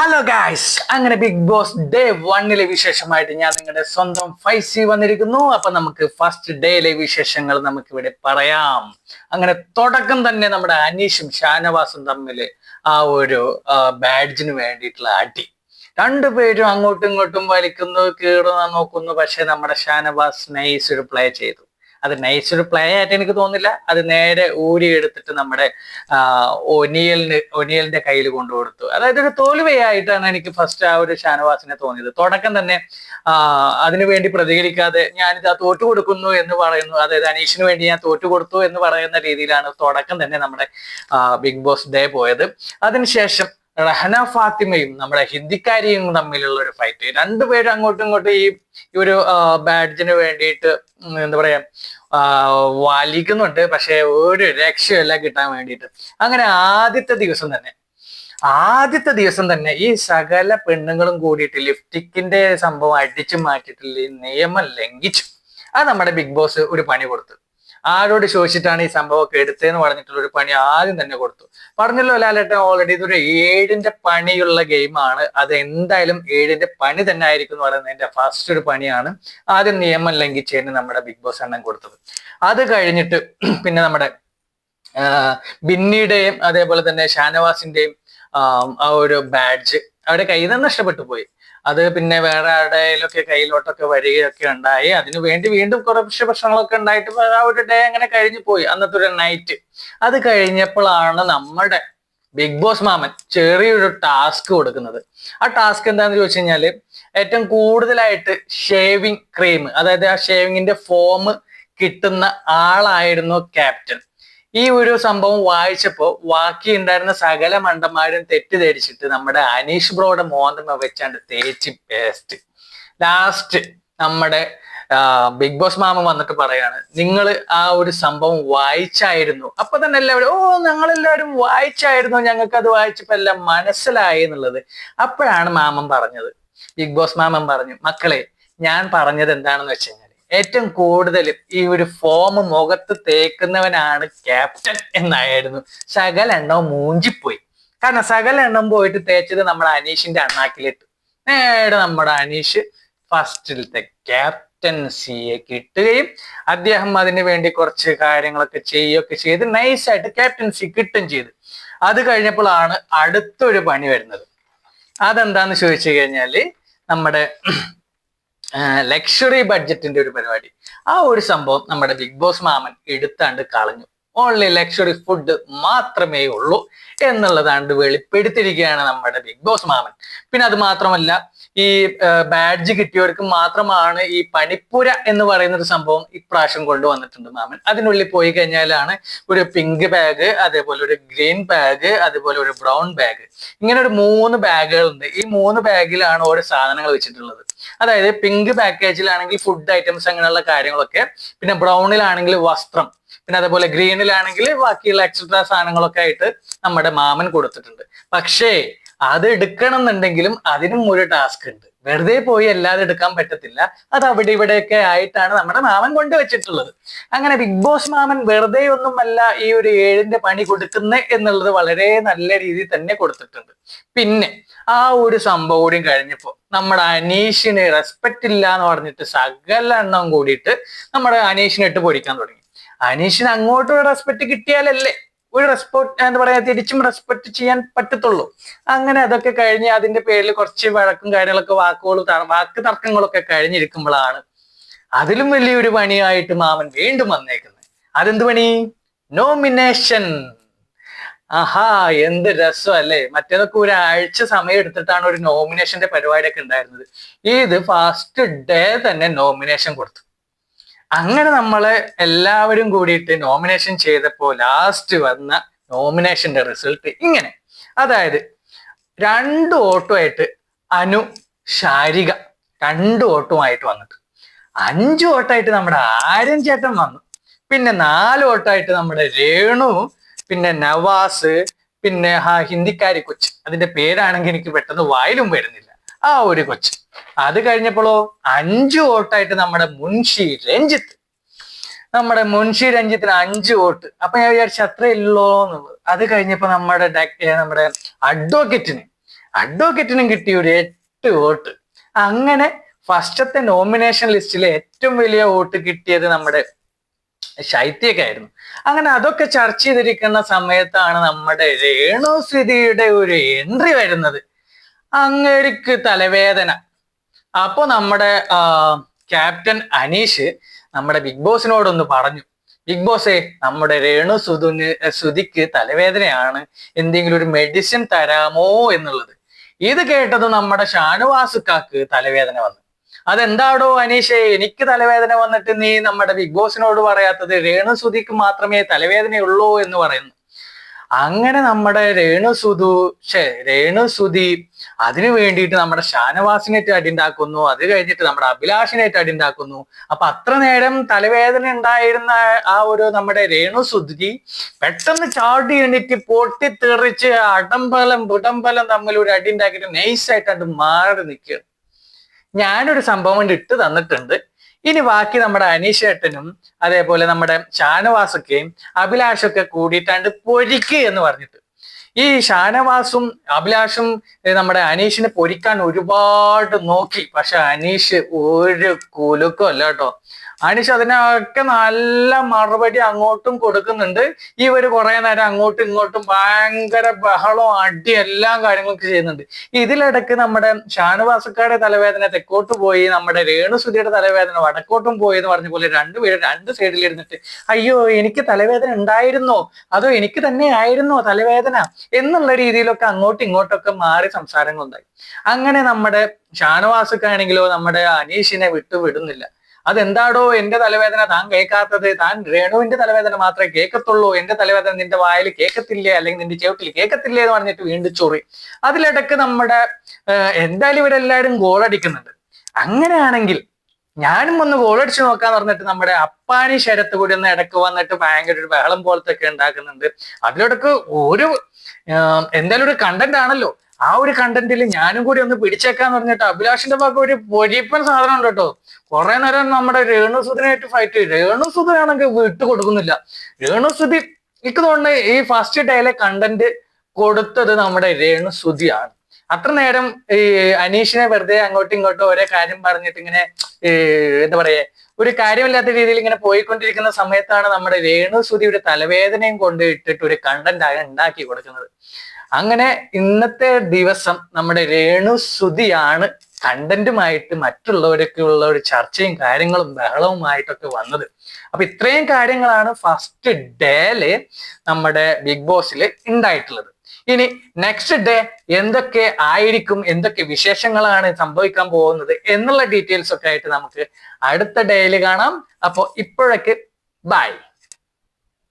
Hello guys അങ്ങനെ Bigg Boss day വണ്ണിലെ വിശേഷമായിട്ട് ഞാൻ നിങ്ങളുടെ സ്വന്തം ഫൈവ് സി വന്നിരിക്കുന്നു. അപ്പൊ നമുക്ക് ഫസ്റ്റ് ഡേയിലെ വിശേഷങ്ങൾ നമുക്ക് ഇവിടെ പറയാം. അങ്ങനെ തുടക്കം തന്നെ നമ്മുടെ അനീഷും ഷാനവാസും തമ്മിൽ ആ ഒരു ബാഡ്ജിന് വേണ്ടിയിട്ടുള്ള അടി. രണ്ടുപേരും അങ്ങോട്ടും ഇങ്ങോട്ടും വലിക്കുന്നു കീറുന്ന നോക്കുന്നു. പക്ഷെ നമ്മുടെ ഷാനവാസ് നൈസ് ഒരു പ്ലേ ചെയ്തു. അത് നൈസ് പ്ലേ ആയിട്ട് എനിക്ക് തോന്നില്ല അത് നേരെ ഊരി എടുത്തിട്ട് നമ്മുടെ ഒനിയലിന് ഒനിയലിന്റെ കയ്യിൽ കൊണ്ടു കൊടുത്തു അതായത് ഒരു തോൽവിയായിട്ടാണ് എനിക്ക് ഫസ്റ്റ് ആ ഒരു ഷാനവാസിനെ തോന്നിയത്. തുടക്കം തന്നെ അതിനുവേണ്ടി അതിനു വേണ്ടി പ്രതികരിക്കാതെ ഞാനിത് ആ തോറ്റു കൊടുക്കുന്നു എന്ന് പറയുന്നു. അതായത് അനീഷിന് വേണ്ടി ഞാൻ തോറ്റു കൊടുത്തു എന്ന് പറയുന്ന രീതിയിലാണ് തുടക്കം തന്നെ നമ്മുടെ ബിഗ് ബോസ് ഡേ പോയത്. അതിനുശേഷം റഹന ഫാത്തിമയും നമ്മുടെ ഹിന്ദിക്കാരിയും തമ്മിലുള്ള ഒരു ഫൈറ്റ് രണ്ടുപേരും അങ്ങോട്ടും ഇങ്ങോട്ടും ഈ ഒരു ബാഡ്ജിന് വേണ്ടിയിട്ട് എന്താ പറയാ വലിക്കുന്നുണ്ട്. പക്ഷെ ഒരു രക്ഷയല്ല കിട്ടാൻ വേണ്ടിയിട്ട്. അങ്ങനെ ആദ്യത്തെ ദിവസം തന്നെ ആദ്യത്തെ ദിവസം തന്നെ ഈ സകല പെണ്ണുങ്ങളും കൂടിയിട്ട് ലിഫ്റ്റിക്കിന്റെ സംഭവം അടിച്ചു മാറ്റിയിട്ടില്ല നിയമം ലംഘിച്ചു. അത് നമ്മുടെ ബിഗ് ബോസ് ഒരു പണി കൊടുത്തു. ആരോട് ചോദിച്ചിട്ടാണ് ഈ സംഭവമൊക്കെ എടുത്തതെന്ന് പറഞ്ഞിട്ടുള്ള ഒരു പണി ആദ്യം തന്നെ കൊടുത്തു. പറഞ്ഞല്ലോ ലാലേട്ടൻ ഓൾറെഡി ഇതൊരു ഏഴിന്റെ പണിയുള്ള ഗെയിമാണ് അത് എന്തായാലും ഏഴിന്റെ പണി തന്നെ ആയിരിക്കും എന്ന് പറയുന്നതിന്റെ ഫസ്റ്റ് ഒരു പണിയാണ് ആദ്യം നിയമം ലംഘിച്ചതിന് നമ്മുടെ ബിഗ് ബോസ് എണ്ണം കൊടുത്തത്. അത് കഴിഞ്ഞിട്ട് പിന്നെ നമ്മുടെ ബിന്നിയുടെയും അതേപോലെ തന്നെ ഷാനവാസിന്റെയും ആ ഒരു ബാഡ്ജ് അവരുടെ കയ്യിൽ നിന്ന് നഷ്ടപ്പെട്ടു പോയി. അത് പിന്നെ വേറെ ആരുടെയിലൊക്കെ കയ്യിലോട്ടൊക്കെ വരികയൊക്കെ ഉണ്ടായി. അതിനു വേണ്ടി വീണ്ടും കുറച്ച് പ്രശ്നങ്ങളൊക്കെ ഉണ്ടായിട്ട് ആ ഒരു ഡേ അങ്ങനെ കഴിഞ്ഞു പോയി. അന്നത്തെ ഒരു നൈറ്റ് അത് കഴിഞ്ഞപ്പോഴാണ് നമ്മുടെ ബിഗ് ബോസ് മാമൻ ചെറിയൊരു ടാസ്ക് കൊടുക്കുന്നത്. ആ ടാസ്ക് എന്താന്ന് ചോദിച്ചു കഴിഞ്ഞാൽ ഏറ്റവും കൂടുതലായിട്ട് ഷേവിങ് ക്രീം അതായത് ആ ഷേവിങ്ങിന്റെ ഫോം കിട്ടുന്ന ആളായിരുന്നു ക്യാപ്റ്റൻ ഈ ഒരു സംഭവം വായിച്ചപ്പോ ബാക്കി ഉണ്ടായിരുന്ന സകല മണ്ടന്മാരും തെറ്റിദ്ധരിച്ചിട്ട് നമ്മുടെ അനീഷ് ബ്രോയുടെ മോന്തമ വെച്ചാണ്ട് തേച്ച് പേസ്റ്റ്. ലാസ്റ്റ് നമ്മുടെ ബിഗ് ബോസ് മാമ വന്നിട്ട് പറയാണ് നിങ്ങൾ ആ ഒരു സംഭവം വായിച്ചായിരുന്നു. അപ്പൊ തന്നെ എല്ലാവരും ഓ ഞങ്ങളെല്ലാവരും വായിച്ചായിരുന്നു. ഞങ്ങൾക്ക് അത് വായിച്ചപ്പോ എല്ലാം മനസ്സിലായി എന്നുള്ളത്. അപ്പോഴാണ് മാമൻ പറഞ്ഞത്. ബിഗ് ബോസ് മാമൻ പറഞ്ഞു മക്കളെ ഞാൻ പറഞ്ഞത് എന്താണെന്ന് വെച്ച് കഴിഞ്ഞാൽ ഏറ്റവും കൂടുതൽ ഈ ഒരു ഫോം മുഖത്ത് തേക്കുന്നവനാണ് ക്യാപ്റ്റൻ എന്നായിരുന്നു. സകല എണ്ണവും മൂഞ്ചിപ്പോയി. കാരണം സകല എണ്ണം പോയിട്ട് തേച്ചത് നമ്മുടെ അനീഷിന്റെ അണ്ണാക്കിലിട്ടു. നേരെ നമ്മുടെ അനീഷ് ഫസ്റ്റിലത്തെ ക്യാപ്റ്റൻസിയെ കിട്ടുകയും അദ്ദേഹം അതിന് വേണ്ടി കുറച്ച് കാര്യങ്ങളൊക്കെ ചെയ്യുകയൊക്കെ ചെയ്ത് നൈസായിട്ട് ക്യാപ്റ്റൻസി കിട്ടും ചെയ്തു. അത് കഴിഞ്ഞപ്പോഴാണ് അടുത്തൊരു പണി വരുന്നത്. അതെന്താന്ന് ചോദിച്ചു കഴിഞ്ഞാൽ നമ്മുടെ ലക്ഷറി ബഡ്ജറ്റിന്റെ ഒരു പരിപാടി. ആ ഒരു സംഭവം നമ്മുടെ ബിഗ് ബോസ് മാമൻ എടുത്താണ്ട് കളഞ്ഞു. ഓൺലി ലക്ഷറി ഫുഡ് മാത്രമേ ഉള്ളൂ എന്നുള്ളതാണ് വെളിപ്പെടുത്തിയിരിക്കുകയാണ് നമ്മുടെ ബിഗ് ബോസ് മാമൻ. പിന്നെ അത് മാത്രമല്ല ഈ ബാഡ്ജ് കിട്ടിയവർക്ക് മാത്രമാണ് ഈ പണിപ്പുര എന്ന് പറയുന്ന ഒരു സംഭവം ഇപ്രാവശ്യം കൊണ്ടുവന്നിട്ടുണ്ട് മാമൻ. അതിനുള്ളിൽ പോയി കഴിഞ്ഞാലാണ് ഒരു പിങ്ക് ബാഗ് അതേപോലെ ഒരു ഗ്രീൻ ബാഗ് അതുപോലെ ഒരു ബ്രൗൺ ബാഗ് ഇങ്ങനെ ഒരു മൂന്ന് ബാഗുകളുണ്ട് ഈ മൂന്ന് ബാഗിലാണ് ഓരോ സാധനങ്ങൾ വെച്ചിട്ടുള്ളത്. അതായത് പിങ്ക് പാക്കേജിലാണെങ്കിൽ ഫുഡ് ഐറ്റംസ് അങ്ങനെയുള്ള കാര്യങ്ങളൊക്കെ. പിന്നെ ബ്രൗണിലാണെങ്കിൽ വസ്ത്രം. പിന്നെ അതേപോലെ ഗ്രീനിലാണെങ്കിൽ ബാക്കിയുള്ള എക്സ്ട്രാ സാധനങ്ങളൊക്കെ ആയിട്ട് നമ്മുടെ മാമൻ കൊടുത്തിട്ടുണ്ട്. പക്ഷേ അത് എടുക്കണം എന്നുണ്ടെങ്കിലും അതിനും ഒരു ടാസ്ക് ഉണ്ട്. വെറുതെ പോയി അല്ലാതെ എടുക്കാൻ പറ്റത്തില്ല. അത് അവിടെ ഇവിടെയൊക്കെ ആയിട്ടാണ് നമ്മുടെ മാമൻ കൊണ്ടുവച്ചിട്ടുള്ളത് അങ്ങനെ ബിഗ് ബോസ് മാമൻ വെറുതെ ഒന്നുമല്ല ഈ ഒരു ഏഴിന്റെ പണി കൊടുക്കുന്നത് എന്നുള്ളത് വളരെ നല്ല രീതിയിൽ തന്നെ കൊടുത്തിട്ടുണ്ട്. പിന്നെ ആ ഒരു സംഭവം കൂടി കഴിഞ്ഞപ്പോ നമ്മുടെ അനീഷിന് റെസ്പെക്ട് ഇല്ല എന്ന് പറഞ്ഞിട്ട് സകല എണ്ണം കൂടിയിട്ട് നമ്മുടെ അനീഷിനെ ഇട്ട് പൊരിക്കാൻ തുടങ്ങി. അനീഷിന് അങ്ങോട്ടും റെസ്പെക്ട് കിട്ടിയാലല്ലേ? ഒരു റെസ്പെക്ട് എന്താ പറയാ തിരിച്ചും റെസ്പെക്ട് ചെയ്യാൻ പറ്റത്തുള്ളൂ. അങ്ങനെ അതൊക്കെ കഴിഞ്ഞ് അതിന്റെ പേരിൽ കുറച്ച് വഴക്കും കാര്യങ്ങളൊക്കെ വാക്കുകളും വാക്ക് തർക്കങ്ങളൊക്കെ കഴിഞ്ഞിരിക്കുമ്പോഴാണ് അതിലും വലിയൊരു പണിയായിട്ട് മാമൻ വീണ്ടും വന്നേക്കുന്നത്. അതെന്ത് പണി? നോമിനേഷൻ ആഹാ എന്ത് രസം അല്ലേ? മറ്റേതൊക്കെ ഒരാഴ്ച സമയം എടുത്തിട്ടാണ് ഒരു നോമിനേഷന്റെ പരിപാടിയൊക്കെ ഉണ്ടായിരുന്നത്. ഇത് ഫസ്റ്റ് ഡേ തന്നെ നോമിനേഷൻ കൊടുത്തു. അങ്ങനെ നമ്മളെ എല്ലാവരും കൂടിയിട്ട് നോമിനേഷൻ ചെയ്തപ്പോൾ ലാസ്റ്റ് വന്ന നോമിനേഷന്റെ റിസൾട്ട് ഇങ്ങനെ. അതായത് രണ്ട് ഓട്ടുമായിട്ട് അനു ശാരിക രണ്ട് ഓട്ടുമായിട്ട് വന്നിട്ട്. അഞ്ച് ഓട്ടായിട്ട് നമ്മുടെ ആര്യൻ ചേട്ടൻ വന്നു. പിന്നെ നാല് ഓട്ടായിട്ട് നമ്മുടെ രേണു പിന്നെ നവാസ് പിന്നെ ആ ഹിന്ദിക്കാരി കൊച്ച്. അതിന്റെ പേരാണെങ്കിൽ എനിക്ക് പെട്ടെന്ന് വായിലും വരുന്നില്ല. ആ ഒരു കൊച്ച്. അത് കഴിഞ്ഞപ്പോഴോ അഞ്ച് വോട്ടായിട്ട് നമ്മുടെ മുൻഷി രഞ്ജിത്ത്. നമ്മുടെ മുൻഷി രഞ്ജിത്തിന് അഞ്ച് വോട്ട്. അപ്പൊ ഞാൻ വിചാരിച്ചു അത്രയല്ലോ എന്നുള്ളത്. അത് കഴിഞ്ഞപ്പോ നമ്മുടെ നമ്മുടെ അഡ്വക്കേറ്റിന് അഡ്വക്കേറ്റിനും കിട്ടിയ ഒരു എട്ട് വോട്ട്. അങ്ങനെ ഫസ്റ്റത്തെ നോമിനേഷൻ ലിസ്റ്റിലെ ഏറ്റവും വലിയ വോട്ട് കിട്ടിയത് നമ്മുടെ ശൈത്യക്കായിരുന്നു അങ്ങനെ അതൊക്കെ ചർച്ച ചെയ്തിരിക്കുന്ന സമയത്താണ് നമ്മുടെ രേണുസ്ഥിതിയുടെ ഒരു എൻട്രി വരുന്നത്. അങ്ങേർക്ക് തലവേദന. അപ്പൊ നമ്മുടെ ക്യാപ്റ്റൻ അനീഷ് നമ്മുടെ ബിഗ് ബോസിനോടൊന്ന് പറഞ്ഞു. ബിഗ് ബോസേ നമ്മുടെ രേണു സുധുന് സുധിക്ക് തലവേദനയാണ്. എന്തെങ്കിലും ഒരു മെഡിസിൻ തരാമോ എന്നുള്ളത്. ഇത് കേട്ടത് നമ്മുടെ ഷാനുവാസുക്കാക്ക് തലവേദന വന്നു. അതെന്താടോ അനീഷേ എനിക്ക് തലവേദന വന്നിട്ട് നീ നമ്മുടെ ബിഗ് ബോസിനോട് പറയാത്തത് രേണു സുധിക്ക് മാത്രമേ തലവേദനയുള്ളൂ എന്ന് പറയുന്നു. അങ്ങനെ നമ്മുടെ രേണു സുധു ഷേ രേണു സുധി അതിനു വേണ്ടിയിട്ട് നമ്മുടെ ഷാനവാസിനായിട്ട് അടിണ്ടാക്കുന്നു അത് കഴിഞ്ഞിട്ട് നമ്മുടെ അഭിലാഷിനായിട്ട് അടിണ്ടാക്കുന്നു അപ്പൊ അത്ര നേരം തലവേദന ഉണ്ടായിരുന്ന ആ ഒരു നമ്മുടെ രേണു സുധി പെട്ടെന്ന് ചാടി എണ്ണിട്ട് പൊട്ടിത്തെറിച്ച് അടംബലം വിടംബലം തമ്മിൽ ഒരു അടി ഉണ്ടാക്കിയിട്ട് നൈസായിട്ട് അത് മാറി നിൽക്കുക. ഞാനൊരു സംഭവം കൊണ്ട് ഇട്ട് തന്നിട്ടുണ്ട്. ഇനി ബാക്കി നമ്മുടെ അനീഷ് ഏട്ടനും അതേപോലെ നമ്മുടെ ഷാനവാസൊക്കെയും അഭിലാഷൊക്കെ കൂടിയിട്ടാണ്ട് പൊരിക്ക് എന്ന് പറഞ്ഞിട്ട്. ഈ ഷാനവാസും അഭിലാഷും നമ്മുടെ അനീഷിനെ പൊരിക്കാൻ ഒരുപാട് നോക്കി. പക്ഷെ അനീഷ് ഒരു കുലുക്കും അല്ല കേട്ടോ. അനീഷ് അതിനൊക്കെ നല്ല മറുപടി അങ്ങോട്ടും കൊടുക്കുന്നുണ്ട്. ഇവർ കുറെ നേരം അങ്ങോട്ടും ഇങ്ങോട്ടും ഭയങ്കര ബഹളവും അടി എല്ലാ കാര്യങ്ങളൊക്കെ ചെയ്യുന്നുണ്ട്. ഇതിലിടക്ക് നമ്മുടെ ഷാനുവാസക്കാരുടെ തലവേദന തെക്കോട്ട് പോയി നമ്മുടെ രേണുസുതിയുടെ തലവേദന വടക്കോട്ടും പോയി എന്ന് പറഞ്ഞ പോലെ രണ്ടുപേരും രണ്ട് സൈഡിലിരുന്നിട്ട് അയ്യോ എനിക്ക് തലവേദന ഉണ്ടായിരുന്നോ? അതോ എനിക്ക് തന്നെ ആയിരുന്നോ തലവേദന? എന്നുള്ള രീതിയിലൊക്കെ അങ്ങോട്ടും ഇങ്ങോട്ടൊക്കെ മാറി സംസാരങ്ങളുണ്ടായി. അങ്ങനെ നമ്മുടെ ഷാനവാസക്കാണെങ്കിലോ നമ്മുടെ അനീഷിനെ വിട്ടുവിടുന്നില്ല. അതെന്താടോ എന്റെ തലവേദന താൻ കേൾക്കാത്തത്? താൻ രേണുവിന്റെ തലവേദന മാത്രമേ കേൾക്കത്തുള്ളൂ. എന്റെ തലവേദന നിന്റെ വായിൽ കേൾക്കത്തില്ലേ? അല്ലെങ്കിൽ നിന്റെ ചെവിട്ടിൽ കേൾക്കത്തില്ലേ എന്ന് പറഞ്ഞിട്ട് വീണ്ടും ചൊറി. അതിലിടക്ക് നമ്മുടെ എന്തായാലും ഇവിടെ എല്ലാവരും ഗോളടിക്കുന്നുണ്ട് അങ്ങനെയാണെങ്കിൽ ഞാനും ഒന്ന് ഗോളടിച്ച് നോക്കാന്ന് പറഞ്ഞിട്ട് നമ്മുടെ അപ്പാനി ശരത്ത് കൂടി ഒന്ന് ഇടയ്ക്ക് വന്നിട്ട് ഭയങ്കര ഒരു ബഹളം പോലത്തെ ഒക്കെ ഉണ്ടാക്കുന്നുണ്ട്. അതിലിടക്ക് ഒരു എന്തായാലും ഒരു കണ്ടന്റ് ആണല്ലോ. ആ ഒരു കണ്ടന്റിൽ ഞാനും കൂടി ഒന്ന് പിടിച്ചേക്കാന്ന് പറഞ്ഞിട്ട് അഭിലാഷിന്റെ ഭാഗം ഒരു പൊരിപ്പൻ സാധനം ഉണ്ട് കേട്ടോ. കുറെ നേരം നമ്മുടെ രേണുസുദിനായിട്ട് ഫൈറ്റ് രേണുസുദനാണെങ്കിൽ വിട്ടു കൊടുക്കുന്നില്ല. രേണുസുതി എനിക്ക് തോന്നുന്നത് ഈ ഫസ്റ്റ് ഡേയിലെ കണ്ടന്റ് കൊടുത്തത് നമ്മുടെ രേണുസുതിയാണ് അത്ര നേരം ഈ അനീഷിനെ വെറുതെ അങ്ങോട്ടും ഇങ്ങോട്ടും ഓരോ കാര്യം പറഞ്ഞിട്ട് ഇങ്ങനെ എന്താ പറയാ ഒരു കാര്യമില്ലാത്ത രീതിയിൽ ഇങ്ങനെ പോയിക്കൊണ്ടിരിക്കുന്ന സമയത്താണ് നമ്മുടെ രേണുസുതിയുടെ തലവേദനയും കൊണ്ട് ഇട്ടിട്ട് ഒരു കണ്ടന്റ് ഉണ്ടാക്കി കൊടുക്കുന്നത്. അങ്ങനെ ഇന്നത്തെ ദിവസം നമ്മുടെ രേണു സുതിയാണ് കണ്ടന്റുമായിട്ട് മറ്റുള്ളവരൊക്കെ ഉള്ള ഒരു ചർച്ചയും കാര്യങ്ങളും ബഹളവുമായിട്ടൊക്കെ വന്നത്. അപ്പൊ ഇത്രയും കാര്യങ്ങളാണ് ഫസ്റ്റ് ഡേയിൽ നമ്മുടെ ബിഗ് ബോസിൽ ഉണ്ടായിട്ടുള്ളത്. ഇനി നെക്സ്റ്റ് ഡേ എന്തൊക്കെ ആയിരിക്കും എന്തൊക്കെ വിശേഷങ്ങളാണ് സംഭവിക്കാൻ പോകുന്നത് എന്നുള്ള ഡീറ്റെയിൽസ് ഒക്കെ ആയിട്ട് നമുക്ക് അടുത്ത ഡേയിൽ കാണാം. അപ്പോൾ ഇപ്പോഴൊക്കെ ബൈ